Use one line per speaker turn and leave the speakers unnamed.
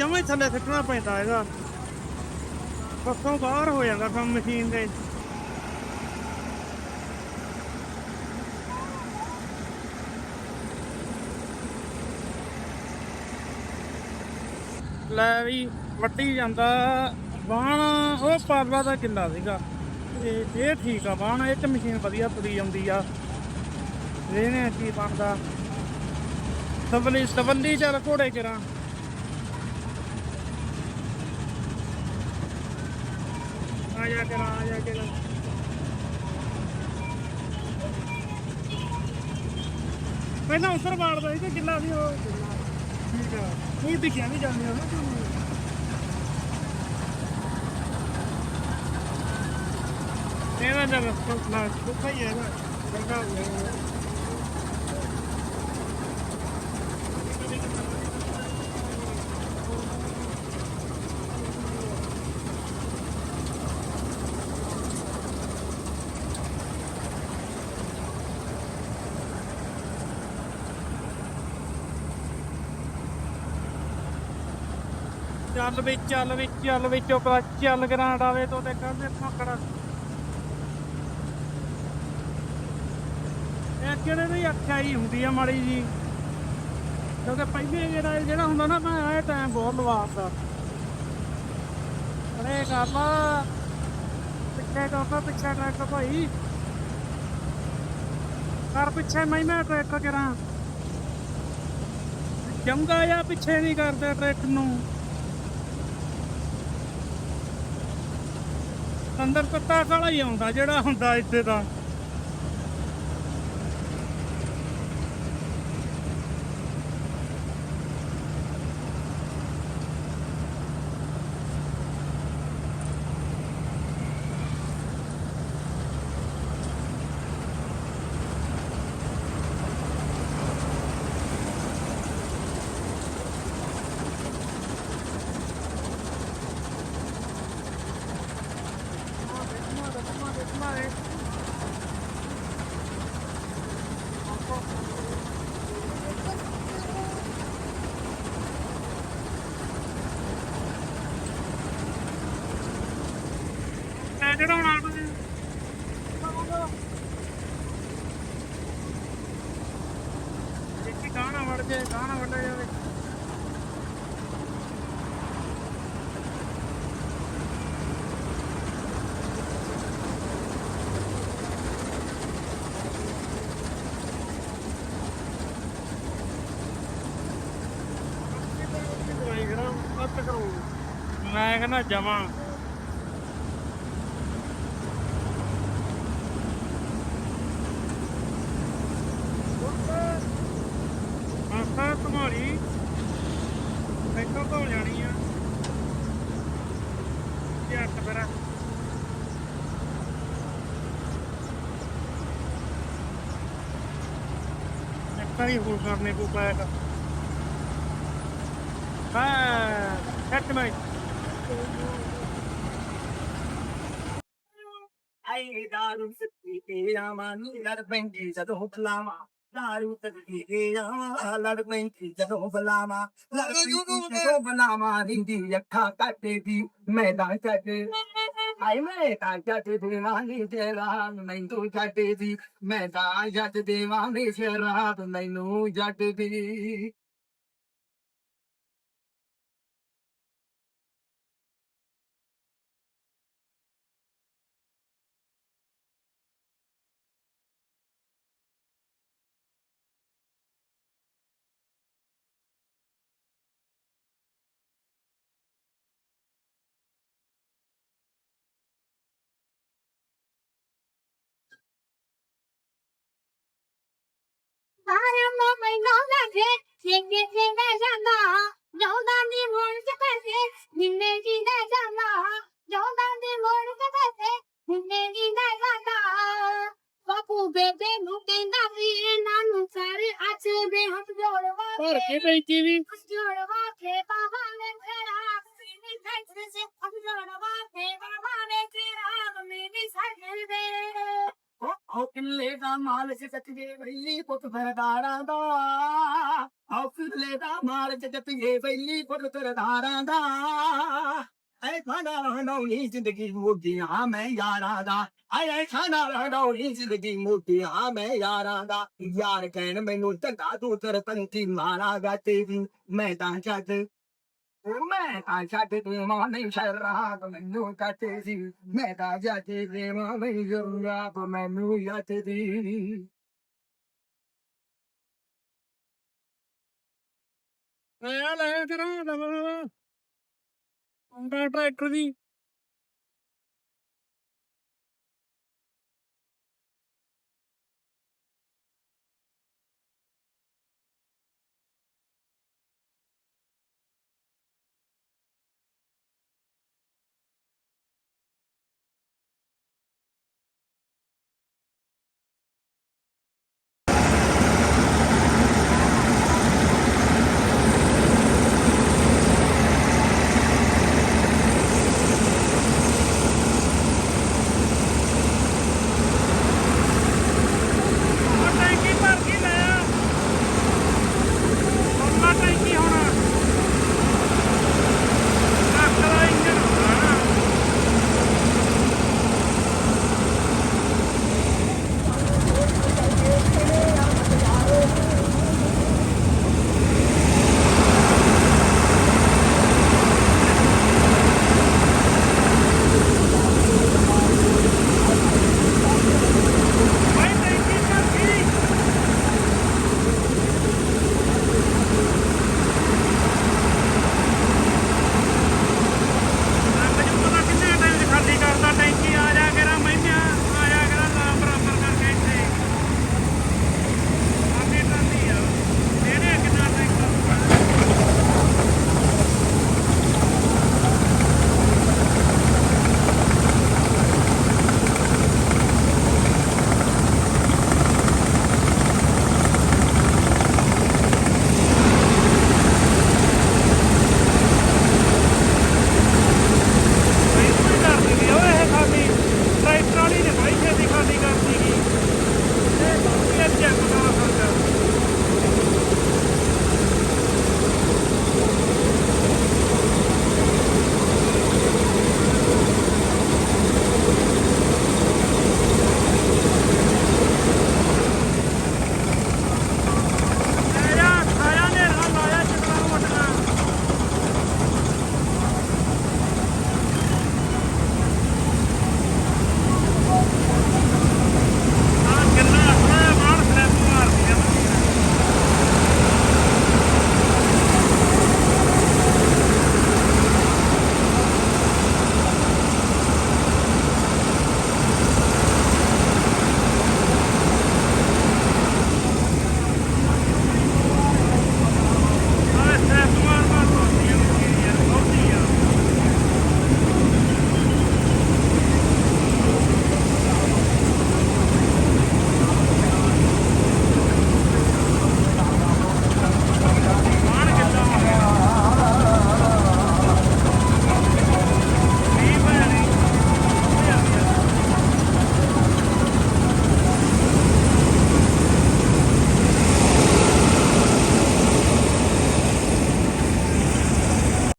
ਜਮਾਂ ਥੱਲੇ ਸਿੱਟਣਾ ਪੈਂਦਾ ਇਹਦਾ। ਪੱਖੋਂ ਬਾਹਰ ਹੋ ਜਾਂਦਾ ਕੰਮ ਮਸ਼ੀਨ ਦੇ। ਲੈ ਵੀ ਵੱਟੀ ਜਾਂਦਾ। ਬਾਣ, ਉਹ ਪਾਰਵਾ ਦਾ ਕਿੱਲਾ ਸੀਗਾ। ਤੇ ਇਹ ਠੀਕ ਆ ਬਾਣ, ਇਹ ਚ ਮਸ਼ੀਨ ਵਧੀਆ ਤੁਰੀ ਜਾਂਦੀ ਆ। ਇਹਨੇ ਕੀ ਬਣਦਾ। ਸਵਲੀ ਸਵਲੀ ਚੱਲ ਘੋੜੇ ਕਿਰਾਂ ਆ ਜਾ ਕੇ ਆ ਜਾ ਕੇ ਪਹਿਲਾਂ ਉਸਰ ਮਾਰਦਾ ਸੀ ਤੇ ਕਿੱਲਾ ਵੀ ਉਹ? ਠੀਕ ਆ। ਇਹ ਦਿਖਿਆ ਨਹੀਂ ਜਾਂਦੇ ਹੋ ਤੁਹਾਨੂੰ। ਇਹਦਾ ਜਦ ਸੁਣਾ ਸੁਖਾ ਹੀ ਹੈ ਨਾ। ਗੰਗਾ ਹੋ ਗਿਆ। ਚੱਲ ਵੀ ਚੱਲ ਵੀ ਚੱਲ ਵੀ, ਚੁੱਪ ਕਰ, ਚੱਲ ਕਰਾਂ ਡਾਵੇ ਤੋਂ ਤੇ ਕਹਿੰਦੇ ਮੱਕੜਾ। ਇਹ ਕਿਹੜੇ ਦੀ ਅੱਖਾਂ ਹੁੰਦੀ ਆ ਮਾੜੀ ਜੀ? ਕਿਉਂਕਿ ਪਹਿਲੇ ਜਿਹੜਾ ਜਿਹੜਾ ਹੁੰਦਾ ਨਾ, ਮੈਂ ਇਹ ਟਾਈਮ ਬਹੁਤ ਲਵਾਤਾ ਅਰੇ ਕਰ ਪਿੱਛੇ ਕਰਦਾ ਪਿੱਛੇ ਟਰੈਕ ਭਾਈ। ਕਰ ਪਿੱਛੇ ਮੈਂ ਮੈਂ ਟਰੈਕ ਕਰਾਂ। ਚੰਗਾ ਜਾਂ ਪਿੱਛੇ ਨਹੀਂ ਕਰਦੇ ਟਰੈਕ ਨੂੰ। ਅੰਦਰ ਕੁੱਤਾ ਸਾਲਾ ਹੀ ਆਉਂਦਾ ਜਿਹੜਾ ਹੁੰਦਾ ਇੱਥੇ ਦਾ ਮੈਂ ਚੜਾਉਣਾ ਤੁਸੀਂ ਇੱਥੇ ਗਾਣਾ ਵੜ ਜੇ ਗਾਣਾ ਵੜਿਆ ਜਾਵੇ ਮੈਂ ਕਹਿੰਦਾ ਜਮਾ। ਆਸਾ ਤੁਹਾਡੀ ਇੱਥੋਂ ਤੋਂ ਜਾਣੀ ਆ। ਤੇ ਮੇਰਾ ਇੱਕ ਹੋਰ ਕਰਨੇ ਕੋ ਪੈਕ। ਹਾਂ ਕੱਟ ਮੈਂ
ਆਈ ਦਾਰੂ ਸੱਤੀ ਕੇ ਆਵਾਂ ਨੀ ਲੜ ਪੈਂਦੀ ਜਦੋਂ ਮੈਦਾਨ ਚੱਟ ਆਈ ਮੈਂ ਤਾਂ ਜੱਟ ਦੇਵਾਂਗੀ ਤੇਰਾ ਮੈਨੂੰ ਜੱਟ ਦੀ ਮੈਂ ਤਾਂ ਜੱਟ ਦੇਵਾਂਗੀ ਸ਼ਰਾਬ ਮੈਨੂੰ ਜੱਟ ਦੀ
ਭਰ ਕੇ ਬੈਠੀ ਵੀ
ਹੱਥ
ਕਿੱਲੇ ਦਾ ਮਾਲ ਸੀ ਸੱਚ ਜੇ ਵਈ ਪੁੱਤ ਫਰਦਾਰਾਂ ਦਾ। ਹੌਸਲੇ ਦਾ ਮਾਰ ਜੱਟੀਏ ਬੈਲੀ ਪੁੱਤ ਤਰਦਾਰਾਂ ਦਾ। ਐ ਖਾਣਾ ਰਹਿਣਾਉਣੀ ਜ਼ਿੰਦਗੀ ਮੋਟੀਆਂ ਮੈਂ ਯਾਰਾਂ ਦਾ। ਆਏ ਖਾਣਾ ਰਹਿਣਾਉਣੀ ਜ਼ਿੰਦਗੀ ਮੋਦੀ ਹਾਂ ਮੈਂ ਯਾਰਾਂ ਦਾ। ਯਾਰ ਕਹਿਣ ਮੈਨੂੰ ਧੰਦਾ ਤੂੰ ਤਰ ਪੰਤੀ ਮਾਰਾਗਾ ਤੇਰੀ। ਮੈਂ ਤਾਂ ਛੱਡ ਮੈਂ ਤਾਂ ਛੱਡ ਤੂੰ ਮਾਂ ਨਹੀਂ ਸ਼ਰਾਬ ਮੈਨੂੰ ਕਾਤੇ ਸੀ। ਮੈਂ ਤਾਂ ਜਾਤੇ ਦੇ ਮਾਂ ਨਹੀਂ ਜੁਰਾਬ ਮੈਨੂੰ ਯਾਦ ਦੀ।
ਲੈ ਲੈ ਕਰਾਂ ਟਰੈਕਟਰ ਦੀ।